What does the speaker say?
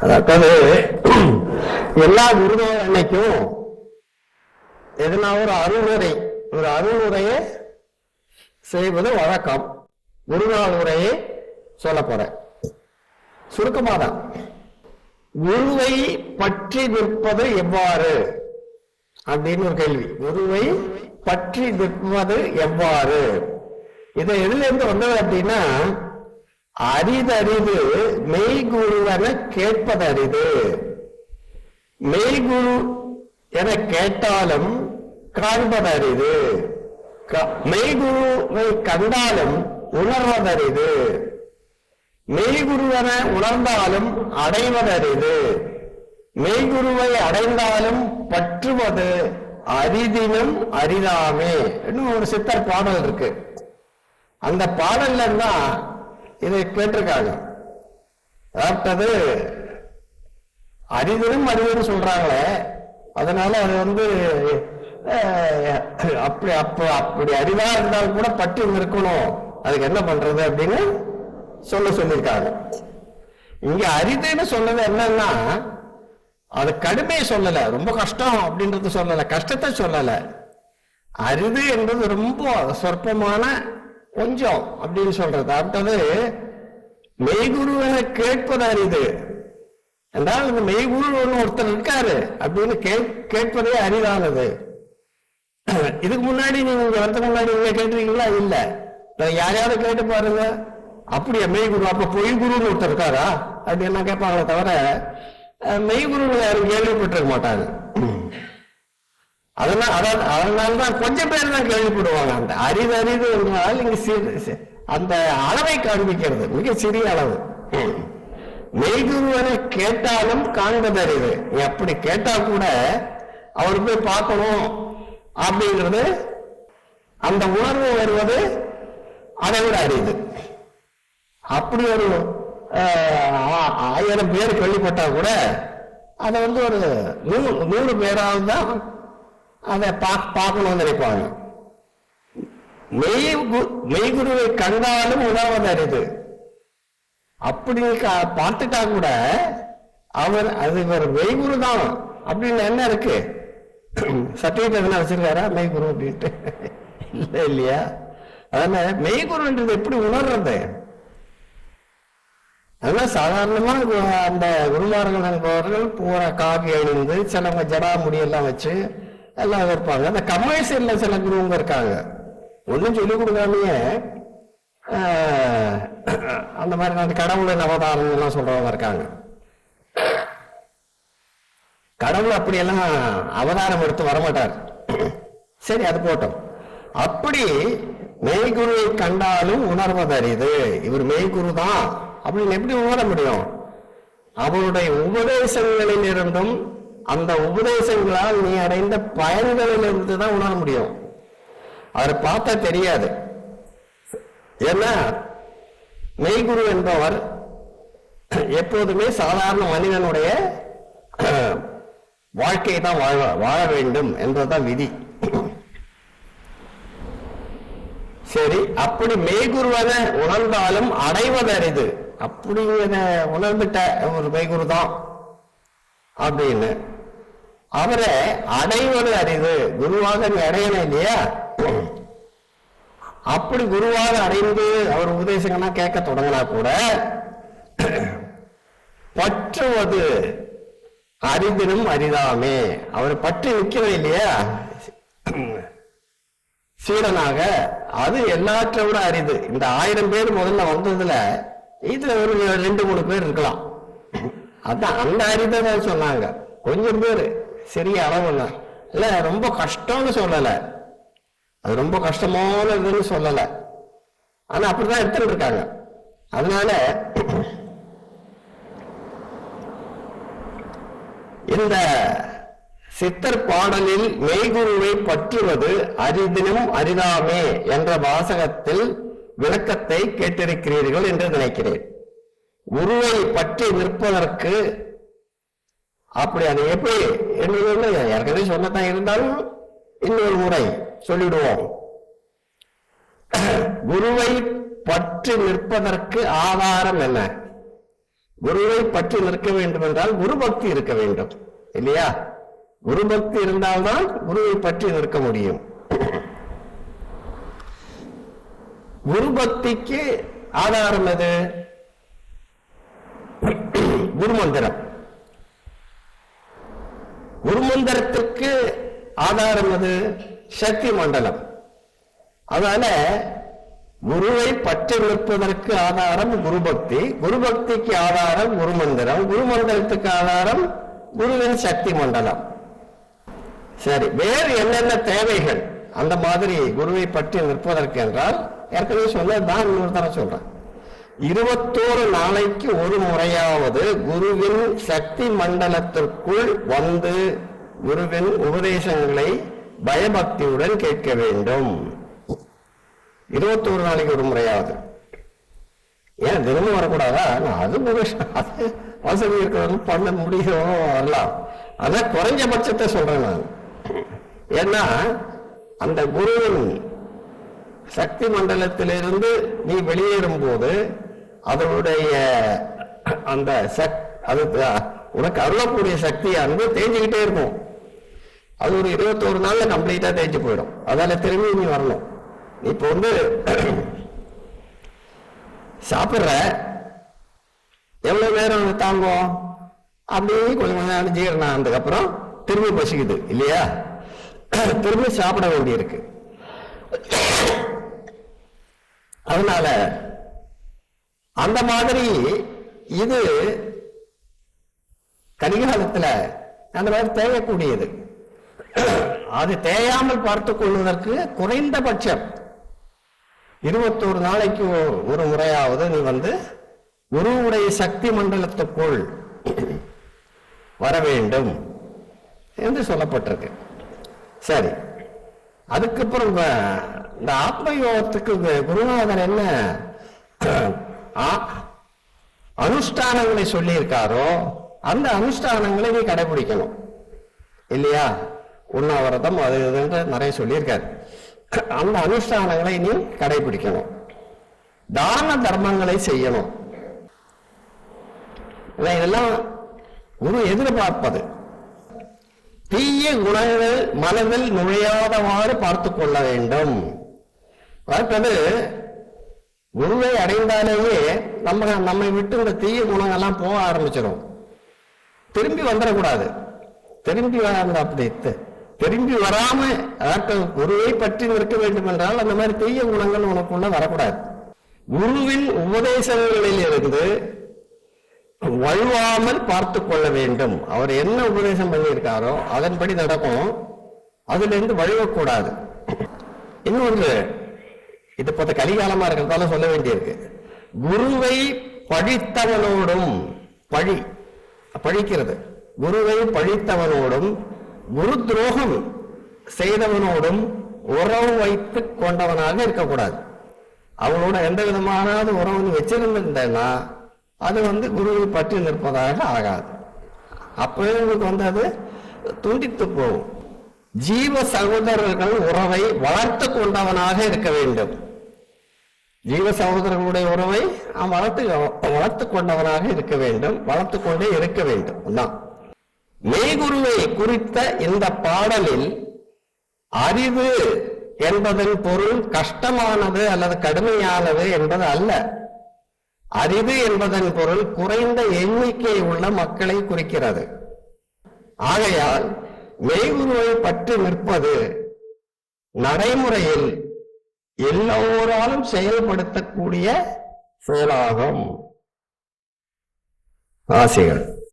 அதாவது எல்லா குருநாள் அன்னைக்கும் எதுனா ஒரு அருளுரை ஒரு அருளுரையை செய்வது வழக்கம். குருநாள் உரையை சொல்ல போறேன். சுருக்கமாக தான் குருவை பற்றி நிற்பது எவ்வாறு? அப்படின்னு ஒரு கேள்வி. குருவை பற்றி நிற்பது எவ்வாறு? இதை எதுல இருந்து வந்தது அப்படின்னா அரிதரிது மெய்குருவென கேட்பதரிது மெய்குரு என கேட்டாலும் காண்பது க- மெய்குருவை கண்டாலும் உணர்வதரிது மெய்குருவென உணர்ந்தாலும் அடைவதரிது மெய்குருவை அடைந்தாலும் பற்றுவது அரிதினும் அரிதாமே. ஒரு சித்தர் பாடல் இருக்கு. அந்த பாடல்ல தான் இதை கேட்டிருக்காங்க. அதாவது அரிதினும் அரிதுன்னு சொல்றாங்களே அதனால அது வந்து அப்படி அப்ப அப்படி அறிவா இருந்தாலும் கூட பற்றி இருக்கணும் அதுக்கு என்ன பண்றது அப்படின்னு சொல்ல சொல்லியிருக்காங்க. இங்க அரிதுன்னு சொன்னது என்னன்னா அது கடுமையை சொல்லல. ரொம்ப கஷ்டம் அப்படின்றது சொல்லல. கஷ்டத்தை சொல்லல. அரிது என்பது ரொம்ப சொற்பமான கொஞ்சம் அப்படின்னு சொல்றது. அடுத்தது மெய்குருவனை கேட்பது அரிது என்றால் இந்த மெய்குரு ஒன்று ஒருத்தர் இருக்காரு அப்படின்னு கே- கேட்பதே அரிதானது. இதுக்கு முன்னாடி நீங்க இங்க வரதுக்கு முன்னாடி நீங்க கேட்டிருக்கீங்களா? இல்ல. யாரையாவது கேட்டு பாருங்க. அப்படியா மெய்குரு. அப்ப பொய் குருன்னு ஒருத்தர் இருக்காரா? அப்படின்னு கேட்பாங்களே தவிர அஹ், மெய்குருன்னு யாரும் கேள்விப்பட்டிருக்க மாட்டாங்க. அதனால அதான் அதனாலதான் கொஞ்சம் பேர் தான் கேள்விப்படுவாங்க. அந்த அரிது அரிது என்றால் இங்க அந்த அளவை காண்பிக்கிறது. மிக சிறிய அளவு. மெய்குருவனை கேட்டாலும் காண்பது அறிவு நீ அப்படி கேட்டா கூட அவர் போய் பார்க்கணும் அப்படிங்கிறது அந்த உணர்வு வருவது அதை விட அறியுது அப்படி ஒரு ஆ- ஆயிரம் பேர் கேள்விப்பட்டா கூட அதை வந்து ஒரு நூறு நூறு பேராவது தான் அதை பா- பார்க்கணும்னு நினைப்பாங்க. மெய் மெய்குருவை கண்டாலும் உணர்வது அறிது அப்படி பார்த்துட்டா கூட அவர் அது இவர் மெய்குரு தான். அப்படின்னு என்ன இருக்கு? சர்டிபிகேட் எதுனா வச்சிருக்காரா? மெய்குரு அப்படின்ட்டு. இல்லை இல்லையா? அதனால மெய்குருன்றது எப்படி உணர்றது? அதெல்லாம் சாதாரணமாக அந்த குருமார்கள் என்பவர்கள் பூரா காவி அணிந்து சிலவங்க ஜடா முடியெல்லாம் வச்சு எல்லாம் இருப்பாங்க. அந்த கமர்ஷியல்ல சில குருவங்க இருக்காங்க. ஒன்றும் சொல்லிக் கொடுக்காமயே அந்த மாதிரி அந்த கடவுளின் அவதாரம் எல்லாம் சொல்றவங்க இருக்காங்க. கடவுள் அப்படியெல்லாம் அவதாரம் எடுத்து வரமாட்டார். சரி அது போட்டோம். அப்படி மெய்குருவை கண்டாலும் உணர்வதறிது இவர் மெய்குரு தான். அப்படின்னு எப்படி உணர முடியும்? அவருடைய உபதேசங்களில் இருந்தும் அந்த உபதேசங்களால் நீ அடைந்த பயன்களிலிருந்து தான் உணர முடியும். அவரை பார்த்தா தெரியாது. ஏன்னா மெய்குரு என்பவர் எப்போதுமே சாதாரண மனிதனுடைய வாழ்க்கையை தான் வாழ வாழ வேண்டும் என்பதுதான் விதி. சரி அப்படி மெய்குருவதை உணர்ந்தாலும் அடைவது அரிது அப்படிங்கிறத உணர்ந்துட்ட ஒரு மெய்குரு தான் அப்படின்னு அவரை அடைவது அரிது. குருவாக நீ அடையணும் இல்லையா? அப்படி குருவாக அடைந்து அவர் உபதேசங்கள்லாம் கேட்க தொடங்கினா கூட பற்றுவது அரிதினும் அரிதாமே. அவர் பற்றி நிற்கவே இல்லையா? சீடனாக அது எல்லாற்றை விட அரிது. இந்த ஆயிரம் பேர் முதல்ல வந்ததுல இதுல ஒரு ரெண்டு மூணு பேர் இருக்கலாம். அதான் அந்த அரிதை சொன்னாங்க. கொஞ்சம் பேர். சிறிய அளவு இல்லை ரொம்ப கஷ்டம்னு சொல்லலை. அது ரொம்ப கஷ்டமான இதுன்னு சொல்லலை. ஆனா அப்படிதான் எடுத்துட்டு இருக்காங்க. அதனால இந்த சித்தர் பாடலில் மெய்குருவை பற்றுவது அரிதினும் அரிதாமே என்ற வாசகத்தில் விளக்கத்தை கேட்டிருக்கிறீர்கள் என்று நினைக்கிறேன். குருவை பற்றி நிற்பதற்கு அப்படி அது எப்படி என்று ஏற்கனவே சொன்னதான் இருந்தாலும் இன்னொரு முறை சொல்லிடுவோம். குருவை பற்றி நிற்பதற்கு ஆதாரம் என்ன? குருவை பற்றி நிற்க வேண்டும் என்றால் குரு பக்தி இருக்க வேண்டும். இல்லையா? குரு பக்தி இருந்தால்தான் குருவை பற்றி நிற்க முடியும். குரு பக்திக்கு ஆதாரம் எது? குருமந்திரம் குருமந்திரத்துக்கு ஆதாரம் அது? சக்தி மண்டலம். அதனால குருவை பற்றி நிற்பதற்கு ஆதாரம் குரு பக்தி குரு பக்திக்கு ஆதாரம் குருமந்திரம். குருமந்திரத்துக்கு ஆதாரம் குருவின் சக்தி மண்டலம். சரி வேறு என்னென்ன தேவைகள்? அந்த மாதிரி குருவை பற்றி நிற்பதற்கு என்றால் ஏற்கனவே சொன்னதுதான் இன்னொரு தர சொல்றேன். இருபத்தோரு நாளைக்கு ஒரு முறையாவது குருவின் சக்தி மண்டலத்திற்குள் வந்து குருவின் உபதேசங்களை பயபக்தியுடன் கேட்க வேண்டும். இருபத்தோரு நாளைக்கு ஒரு முறையாவது. ஏன் தினமும் வரக்கூடாதா? நான் அது அது வசதி இருக்கிறவங்க பண்ண முடியும் வரலாம். அதான் குறைஞ்சபட்சத்தை சொல்றேன் நான். ஏன்னா அந்த குருவின் சக்தி மண்டலத்திலிருந்து நீ வெளியேறும் போது அதனுடைய அந்த சக் அது உனக்கு அருளக்கூடிய சக்தியானது தேஞ்சுக்கிட்டே இருக்கும். அது ஒரு இருபத்தோரு நாள்ல கம்ப்ளீட்டா தேஞ்சு போயிடும். அதால திரும்பி நீ வரணும். இப்போ வந்து சாப்பிட்ற. எவ்வளவு நேரம் தாங்கும்? அப்படியே கொஞ்சம் கொஞ்சம் நேரம் ஜீரணம் ஆனதுக்கப்புறம் திரும்பி பசிக்குது இல்லையா? திரும்பி சாப்பிட வேண்டியிருக்கு. அதனால அந்த மாதிரி இது கலிகாலத்துல அந்த மாதிரி தேயக்கூடியது. அது தேயாமல் பார்த்து கொள்வதற்கு குறைந்தபட்சம் இருபத்தோரு நாளைக்கு ஒரு முறையாவது நீ வந்து குருவுடைய சக்தி மண்டலத்துக்குள் வர வேண்டும் என்று சொல்லப்பட்டிருக்கு. சரி. அதுக்கப்புறம் இந்த ஆத்ம யோகத்துக்கு குருநாதர் என்ன அனுஷ்டானங்களை சொல்லியிருக்காரோ அந்த அனுஷ்டானங்களை நீ கடைபிடிக்கணும். இல்லையா? உண்ணாவிரதம் அது இதுன்ற நிறைய சொல்லியிருக்காரு. அந்த அனுஷ்டானங்களை நீ கடைபிடிக்கணும். தான தர்மங்களை செய்யணும். இதெல்லாம் குரு எதிர்பார்ப்பது. தீய குணங்கள் மனதில் நுழையாதவாறு பார்த்து கொள்ள வேண்டும். அடுத்தது குருவை அடைந்தாலேயே நம்ம நம்மை விட்டு இந்த தீய குணங்கள்லாம் போக ஆரம்பிச்சிடும் திரும்பி வந்துடக்கூடாது. திரும்பி வராம அப்படி திரும்பி வராம அதாவது குருவை பற்றி நிற்க வேண்டும் என்றால் அந்த மாதிரி தீய குணங்கள் உனக்குள்ள வரக்கூடாது. குருவின் உபதேசங்களில் இருந்து வழுவாமல் பார்த்து கொள்ள வேண்டும். அவர் என்ன உபதேசம் பண்ணியிருக்காரோ அதன்படி நடக்கும். அதுல இருந்து வழுவக்கூடாது. இன்னொன்று இது இப்ப கலிகாலமா இருக்கிறதால சொல்ல வேண்டியிருக்கு. குருவை பழித்தவனோடும் பழி பழிக்கிறது. குருவை பழித்தவனோடும் குரு துரோகம் செய்தவனோடும் உறவு வைத்து கொண்டவனாக இருக்கக்கூடாது. அவனோட எந்த விதமான உறவு வச்சிருந்திருந்தேன்னா அது வந்து குருவை பற்றி நிற்பதாக ஆகாது. அப்பவே உங்களுக்கு வந்து அது துண்டித்து போகும். ஜீவ சகோதரர்கள் உறவை வளர்த்து கொண்டவனாக இருக்க வேண்டும். ஜீவ சகோதரர்களுடைய உறவை நாம் வளர்த்து வளர்த்து கொண்டவனாக இருக்க வேண்டும். வளர்த்து கொண்டே இருக்க வேண்டும். தான் மெய்குருவை குறித்த இந்த பாடலில் அறிவு என்பதன் பொருள் கஷ்டமானது அல்லது கடுமையானது என்பது அல்ல. அறிவு என்பதன் பொருள் குறைந்த எண்ணிக்கை உள்ள மக்களை குறிக்கிறது. ஆகையால் மெய்குருவை பற்றி நிற்பது நடைமுறையில் எல்லோராலும் செயல்படுத்தக்கூடிய செயலாகும். ஆசைகள்